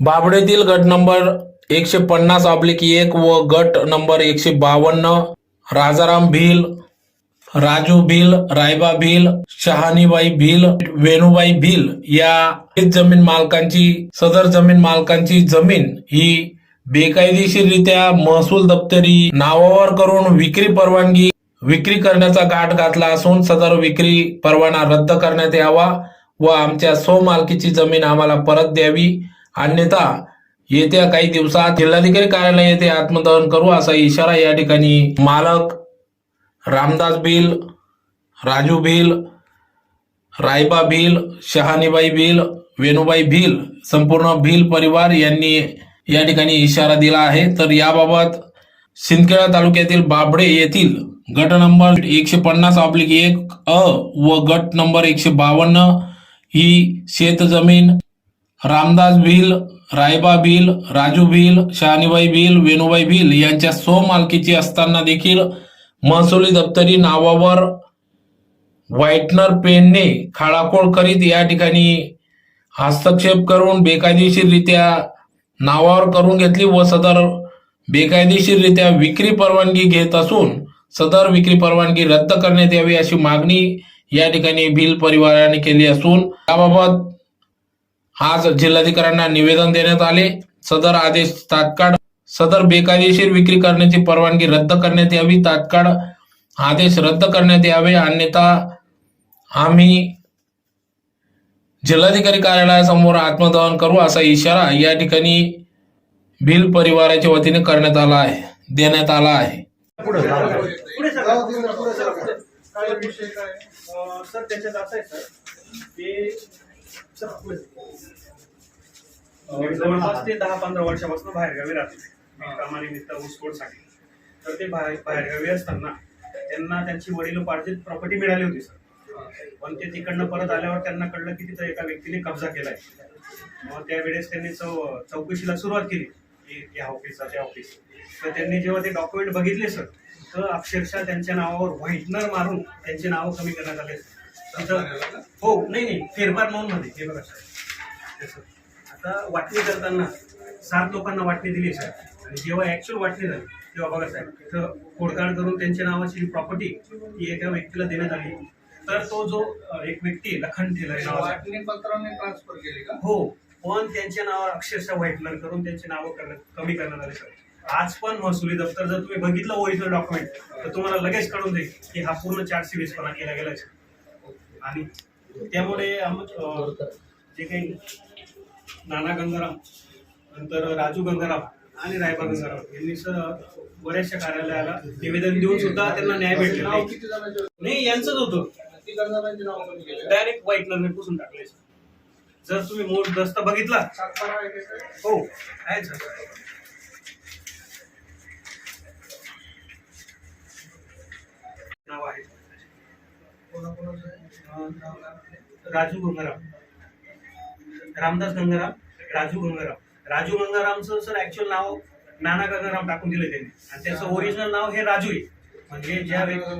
बाबडेतील गट नंबर एकशे पन्नास ऑब्लिक एक व गट नंबर एकशे बावन्न राजाराम भील राजू भील रायबा भील शहानीबाई भील वेणूबाई भील या जमीन मालकांची सदर जमीन मालकांची जमीन ही बेकायदेशीररित्या महसूल दप्तरी नावावर करून विक्री परवानगी विक्री करण्याचा गाठ घातला असून सदर विक्री परवाना रद्द करण्यात यावा व आमच्या स्वमालकीची जमीन आम्हाला परत द्यावी. अन्यथा येत्या काही दिवसात जिल्हाधिकारी कार्यालय येथे आत्मदहन करू असा इशारा या ठिकाणी मालक रामदास बिल राजू बिल रायबा भिल शहानीबाई भिल वेणुबाई भिल संपूर्ण भिल परिवार यांनी या ठिकाणी इशारा दिला आहे. तर याबाबत सिंदखेडा तालुक्यातील बाबडे येथील गट नंबर एकशे पन्नास ऑब्लिक एक अ व गट नंबर एकशे बावन्न ही शेतजमीन रामदास भिल रायबा भिल राजू भिल शहानीबाई भिल वेणूबाई भिल यांच्या स्वमालकीची असताना देखील महसुली दप्तरी नावावर व्हाईटनर पेनने खाळाखोळ करीत या ठिकाणी हस्तक्षेप करून बेकायदेशीररित्या नावावर करून घेतली व सदर बेकायदेशीररित्या विक्री परवानगी घेत असून सदर विक्री परवानगी रद्द करण्यात यावी अशी मागणी या ठिकाणी भिल परिवाराने केली असून याबाबत आज जिल्हाधिकाऱ्यांना निवेदन देण्यात आले सदर आदेश तात्काळ सदर बेकायदेशीर विक्री करण्याची परवानगी रद्द करण्यात यावी तात्काळ आदेश रद्द करण्यात यावे अन्यथा आम्ही जिल्हाधिकारी कार्यालयासमोर आत्मदहन करू असा इशारा या ठिकाणी भिल परिवाराच्या वतीने करण्यात आला आहे देण्यात आला आहे. सर. जवळपास ते दहा पंधरा वर्षापासून बाहेरगावी राहते कामानिमित्त ऊसतोडसाठी तर ते बाहेर बाहेरगावी असताना त्यांना त्यांची वडिलोपार्जित प्रॉपर्टी मिळाली होती सर पण ते तिकडनं परत आल्यावर त्यांना कळलं की तिथं एका व्यक्तीने कब्जा केलाय. मग त्यावेळेस त्यांनी चौ चौकशीला सुरुवात केली की या ऑफिसचा त्या ऑफिस तर त्यांनी जेव्हा ते डॉक्युमेंट बघितले सर तर अक्षरशः त्यांच्या नावावर व्हाईटनर मारून त्यांचे नाव कमी करण्यात आले हो नाही नाही फेरफार नोंदमध्ये हे बघा. आता वाटणी करताना सात लोकांना वाटणी दिली सर आणि जेव्हा ऍक्च्युअल वाटणी झाली तेव्हा बघा साहेब तिथं खोडकाळ करून त्यांच्या नावाची प्रॉपर्टी ही एका व्यक्तीला देण्यात आली. तर तो जो एक व्यक्ती लखन वाटणी पत्राने ट्रान्सफर केली का? हो पण त्यांच्या नावावर अक्षरशः व्हाईटनर करून त्यांचे नावं करण्यात कमी करण्यात आले सर आज पण महसुली दप्तर जर तुम्ही बघितलं ओरिजिनल डॉक्युमेंट तर तुम्हाला लगेच कळून जाईल की हा पूर्ण चारशे वीसपणा केला गेला. आणि त्यामुळे जे काही नाना गंगाराम नंतर राजू गंगाराम आणि रायबा गंगाराम यांनी बऱ्याचशा कार्यालयाला निवेदन देऊन सुद्धा त्यांना न्याय भेटला नाही. यांचंच होतं. डायरेक्ट वाईट लग्न पुसून टाकले जर तुम्ही मोठ दस्त बघितला. हो. आहे सर. राजू गंगाराम. रामदास गंगाराम राजू गंगाराम. राजू गंगारामचं सर ऍक्च्युअल नाव नाना गंगाराम टाकून दिलं त्यांनी. आणि त्याचं ओरिजिनल नाव हे राजू आहे. म्हणजे ज्या व्यक्ती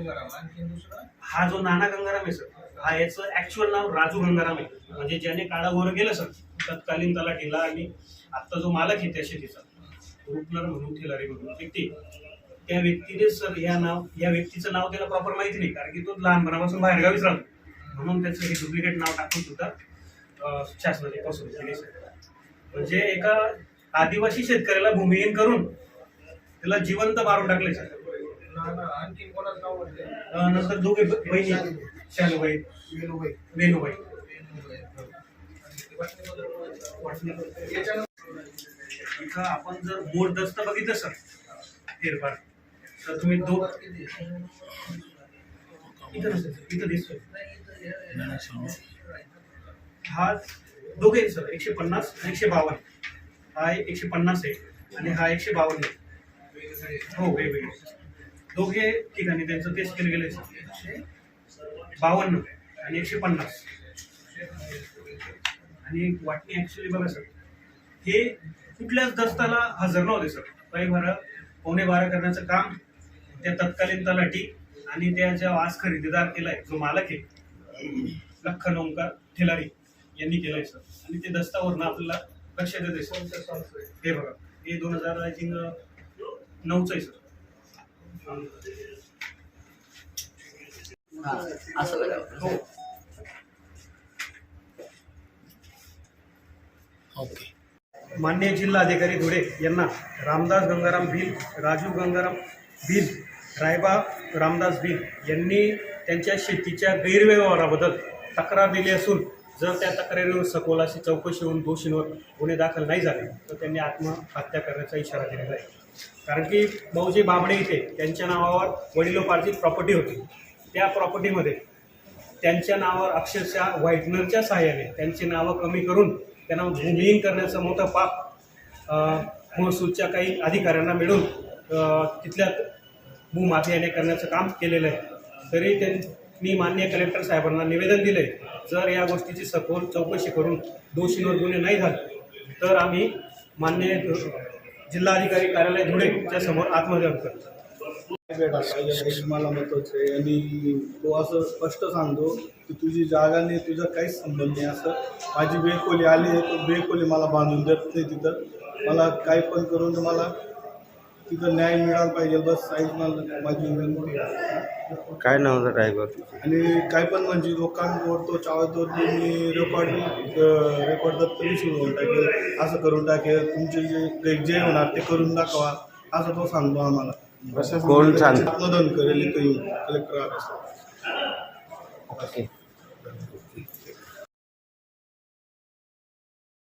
दुसरा? हा जो नाना गंगाराम आहे सर हा याचं ऍक्च्युअल नाव राजू गंगाराम आहे. म्हणजे ज्याने काळा गोरं गेलं सर तत्कालीन त्याला ठेला आणि आता जो मालक आहे त्या शेतीचा रुपनर म्हणून ठेलारी म्हणून व्यक्ती त्या व्यक्तीने सर या नाव या व्यक्तीचं नाव त्याला प्रॉपर माहिती नाही कारण की तो लहानपणापासून बाहेरगावीच राहतो. म्हणून त्याचं हे डुप्लिकेट नाव टाकून सुद्धा शासनाने फसवणूक केली सर. म्हणजे एका आदिवासी शेतकऱ्याला भूमिहीन करून त्याला जिवंत मारून टाकले सर. नंतर दोघे बहिणी शालूबाई वेणुबाई. वेणूबाई. आपण जर मूळ दस्त बघितलं सर फेरफार तर तुम्ही दो इथं इथं दिसतोय. हा दोघे सर एकशे पन्नास आणि एकशे बावन्न. हा एकशे पन्नास आहे आणि हा एकशे बावन्न आहे. हो वेगवेगळे. दोघे ठिकाणी त्यांचं तेच केलं गेलं सर बावन्न आणि एकशे पन्नास. आणि वाटणी ऍक्च्युली बघा सर हे कुठल्याच दस्ताला हजर नव्हते सर. काही बारा पावणे बारा करण्याचं काम त्या तत्कालीन तलाठी आणि त्या ज्या आज खरेदीदार केलाय जो मालक आहे लखन ओंकार ठेलारी यांनी केलंय सर. आणि ते दस्तावरनं आपल्याला लक्षात येते सर? हे बघा हे दोन हजार आय थिंक नऊचं आहे सर. हो ओके. मान्य जिल्हाधिकारी धुळे यांना रामदास गंगाराम भिल राजू गंगाराम भिल रायबा रामदास भिल यांनी त्यांच्या शेतीच्या गैरव्यवहाराबद्दल तक्रार दिली असून जर त्या तक्रारीवर सखोल अशी चौकशी होऊन दोषींवर गुन्हे दाखल नाही झाले तर त्यांनी आत्महत्या करण्याचा इशारा दिलेला आहे. कारण की भाऊजी बाबडे इथे त्यांच्या नावावर वडिलोपार्जित प्रॉपर्टी होती. त्या प्रॉपर्टीमध्ये त्यांच्या नावावर अक्षरशः व्हाईटनरच्या सहाय्याने त्यांची नावं कमी करून त्यांना भूमिहीन करण्याचं मोठं पाप महसूलच्या काही अधिकाऱ्यांना मिळून तिथल्या भूमाफियाने करण्याचं काम केलेलं आहे. तरी त्यांनी मान्य कलेक्टर साहेबांना निवेदन दिलं आहे जर या गोष्टीची सखोल चौकशी करून दोषींवर गुन्हे नाही झाले तर आम्ही मान्य जिल्हाधिकारी कार्यालय धुळेच्या समोर आत्महत्या करतो. मला महत्वाचं आहे आणि तो असं स्पष्ट सांगतो की तुझी जागा नाही तुझा काहीच संबंध नाही असं. माझी बेकोली आली आहे तो बेकोली मला बांधून देत नाही तिथं. मला काही पण करून मला तिथं न्याय मिळाला पाहिजे बस साईज मला माझी विनंती आहे. काय नाव होतं ड्रायव्हर आणि काय पण म्हणजे लोकांवर तो चावतो मी रेकॉर्ड रेकॉर्ड दप्तरी सुरू होऊन टाकेल असं करून टाकेल. तुमचे जे जे होणार ते करून दाखवा असं तो सांगतो आम्हाला. कोण सांग मदन करेल इथं येऊन कलेक्टर ऑफिस ओके